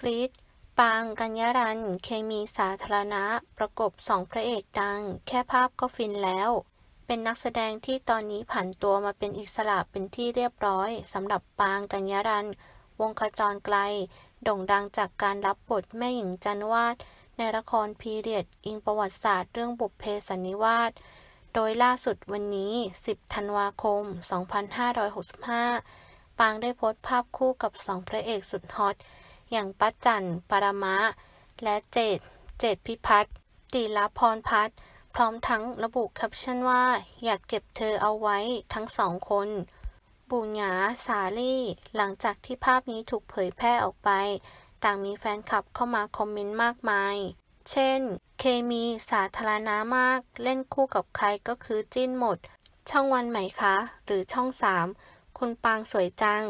กรีดปางกัญญารันเคมีสาธารณะ ประกบสองพระเอกดัง แค่ภาพก็ฟินแล้ว เป็นนักแสดงที่ตอนนี้ผันตัวมาเป็นอิสระเป็นที่เรียบร้อยสำหรับปางกัญญารัน วงขจรไกล โด่งดังจากการรับบทแม่หญิงจันวาด ในละครพีเรียด อิงประวัติศาสตร์เรื่องบุพเพสันนิวาสโดยล่าสุดวันนี้ 10 ธันวาคม 2565 ปางได้โพสต์ภาพคู่กับสองพระเอกสุดฮอต อย่างป้าจันปารมะ และเจดเจดพิพัฒน์ตีลพรพัฒน์พร้อมทั้งระบุแคปชั่นว่า อยากเก็บเธอเอาไว้ทั้งสองคนบูหยาสาลี่ หลังจากที่ภาพนี้ถูกเผยแพร่ออกไป ต่างมีแฟนคลับเข้ามาคอมเมนต์มากมาย เช่น เคมีสาธารณะมาก เล่นคู่กับใครก็คือจิ้นหมด ช่องวันไหมคะ หรือช่องสามคุณปางสวยจัง